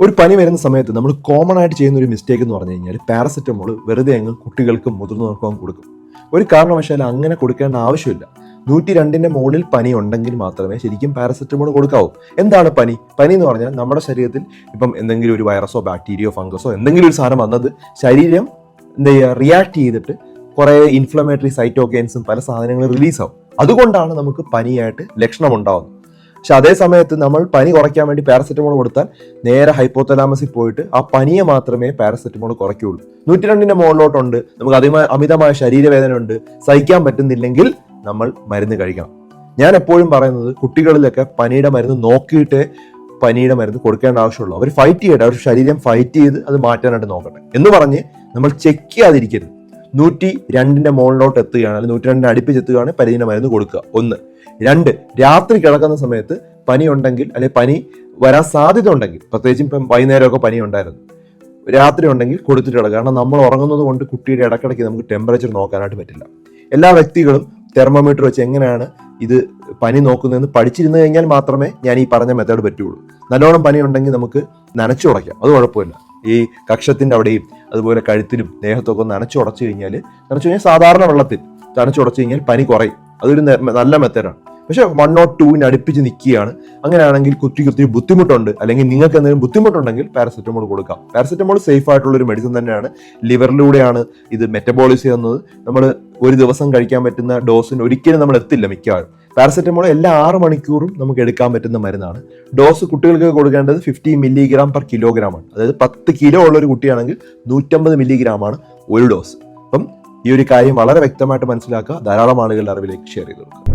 ഒരു പനി വരുന്ന സമയത്ത് നമ്മൾ കോമൺ ആയിട്ട് ചെയ്യുന്ന ഒരു മിസ്റ്റേക്ക് എന്ന് പറഞ്ഞു കഴിഞ്ഞാൽ പാരസെറ്റമോൾ വെറുതെ അങ്ങ് കുട്ടികൾക്കും മുതിർന്നവർക്കും കൊടുക്കും. ഒരു കാരണവശാലും അങ്ങനെ കൊടുക്കേണ്ട ആവശ്യമില്ല. നൂറ്റി രണ്ടിന്റെ മുകളിൽ പനി ഉണ്ടെങ്കിൽ മാത്രമേ ശരിക്കും പാരസെറ്റമോൾ കൊടുക്കാവൂ. എന്താണ് പനി? പനി എന്ന് പറഞ്ഞാൽ നമ്മുടെ ശരീരത്തിൽ ഇപ്പം എന്തെങ്കിലും ഒരു വൈറസോ ബാക്ടീരിയോ ഫംഗസോ എന്തെങ്കിലും ഒരു സാധനം വന്നത് ശരീരം എന്താ ചെയ്യുക? റിയാക്ട് ചെയ്തിട്ട് കുറേ ഇൻഫ്ലമേറ്ററി സൈറ്റോക്കെയിൻസും പല സാധനങ്ങളും റിലീസ് ആവും. അതുകൊണ്ടാണ് നമുക്ക് പനിയായിട്ട് ലക്ഷണം ഉണ്ടാവുന്നത് പക്ഷെ അതേ സമയത്ത് നമ്മൾ പനി കുറയ്ക്കാൻ വേണ്ടി പാരസെറ്റമോൾ കൊടുത്താൽ നേരെ ഹൈപ്പോത്തലാമസിൽ പോയിട്ട് ആ പനിയെ മാത്രമേ പാരസെറ്റമോൾ കുറയ്ക്കുകയുള്ളൂ. നൂറ്റി രണ്ടിന്റെ മുകളിലോട്ടുണ്ട്. നമുക്ക് അധികമായ അമിതമായ ശരീരവേദന ഉണ്ട് സഹിക്കാൻ പറ്റുന്നില്ലെങ്കിൽ നമ്മൾ മരുന്ന് കഴിക്കണം. ഞാൻ എപ്പോഴും പറയുന്നത് കുട്ടികളിലൊക്കെ പനിയുടെ മരുന്ന് നോക്കിയിട്ട് പനിയുടെ മരുന്ന് കൊടുക്കേണ്ട ആവശ്യമുള്ളൂ. അവർ ഫൈറ്റ് ചെയ്യട്ടെ. അവർ ശരീരം ഫൈറ്റ് ചെയ്ത് അത് മാറ്റാനായിട്ട് നോക്കട്ടെ. എന്ന് പറഞ്ഞ് നമ്മൾ ചെക്ക് ചെയ്യാതിരിക്കരുത്. നൂറ്റി രണ്ടിന്റെ മുകളിലോട്ട് എത്തുകയാണ് അല്ലെങ്കിൽ നൂറ്റി രണ്ടിന് അടുപ്പിച്ചെത്തുകയാണെങ്കിൽ പനിയുടെ മരുന്ന് കൊടുക്കുക. ഒന്ന്. രണ്ട് രാത്രി കിടക്കുന്ന സമയത്ത് പനി ഉണ്ടെങ്കിൽ അല്ലെങ്കിൽ പനി വരാൻ സാധ്യത ഉണ്ടെങ്കിൽ പ്രത്യേകിച്ചും ഇപ്പം വൈകുന്നേരമൊക്കെ പനി ഉണ്ടായിരുന്നു രാത്രി ഉണ്ടെങ്കിൽ കൊടുത്തിട്ട് കിടക്കുക. കാരണം നമ്മൾ ഉറങ്ങുന്നത് കൊണ്ട് കുട്ടിയുടെ ഇടക്കിടയ്ക്ക് നമുക്ക് ടെമ്പറേച്ചർ നോക്കാനായിട്ട് പറ്റില്ല. എല്ലാ വ്യക്തികളും തെർമോമീറ്റർ വെച്ച് എങ്ങനെയാണ് ഇത് പനി നോക്കുന്നതെന്ന് പഠിച്ചിരുന്നു കഴിഞ്ഞാൽ മാത്രമേ ഞാൻ ഈ പറഞ്ഞ മെത്തേഡ് പറ്റുള്ളൂ. നല്ലോണം പനി ഉണ്ടെങ്കിൽ നമുക്ക് നനച്ചു ഉടയ്ക്കാം അത് കുഴപ്പമില്ല. ഈ കക്ഷത്തിന്റെ അവിടെയും അതുപോലെ കഴുത്തിലും ദേഹത്തൊക്കെ ഒന്ന് നനച്ചുടച്ചു കഴിഞ്ഞാൽ നനച്ചു കഴിഞ്ഞാൽ സാധാരണ വെള്ളത്തിൽ നനച്ചുടച്ചു കഴിഞ്ഞാൽ പനി കുറയും. അതൊരു നല്ല മെത്തേഡാണ് പക്ഷെ വൺ നോട്ട് ടൂവിന് അടുപ്പിച്ച് നിൽക്കുകയാണ് അങ്ങനെയാണെങ്കിൽ കുത്തിക്ക് ഒത്തിരി ബുദ്ധിമുട്ടുണ്ട്. അല്ലെങ്കിൽ നിങ്ങൾക്ക് എന്തെങ്കിലും ബുദ്ധിമുട്ടുണ്ടെങ്കിൽ പാരസെറ്റമോൾ കൊടുക്കാം. പാരസെറ്റമോൾ സേഫ് ആയിട്ടുള്ള ഒരു മെഡിസിൻ തന്നെയാണ് ലിവറിലൂടെയാണ് ഇത് മെറ്റബോളിസ് ചെയ്യുന്നത്. നമ്മൾ ഒരു ദിവസം കഴിക്കാൻ പറ്റുന്ന ഡോസിന് ഒരിക്കലും നമ്മൾ എത്തില്ല മിക്കവാറും. പാരസെറ്റമോൾ എല്ലാ ആറ് മണിക്കൂറും നമുക്ക് എടുക്കാൻ പറ്റുന്ന മരുന്നാണ്. ഡോസ് കുട്ടികൾക്ക് കൊടുക്കേണ്ടത് ഫിഫ്റ്റി മില്ലിഗ്രാം പെർ കിലോഗ്രാം ആണ്. അതായത് പത്ത് കിലോ ഉള്ള ഒരു കുട്ടിയാണെങ്കിൽ നൂറ്റമ്പത് മില്ലിഗ്രാം ആണ് ഒരു ഡോസ് അപ്പം ഈ ഒരു കാര്യം വളരെ വ്യക്തമായിട്ട് മനസ്സിലാക്കുക. ധാരാളം ആളുകളുടെ അറിവിലേക്ക് ഷെയർ ചെയ്ത് കൊടുക്കുക.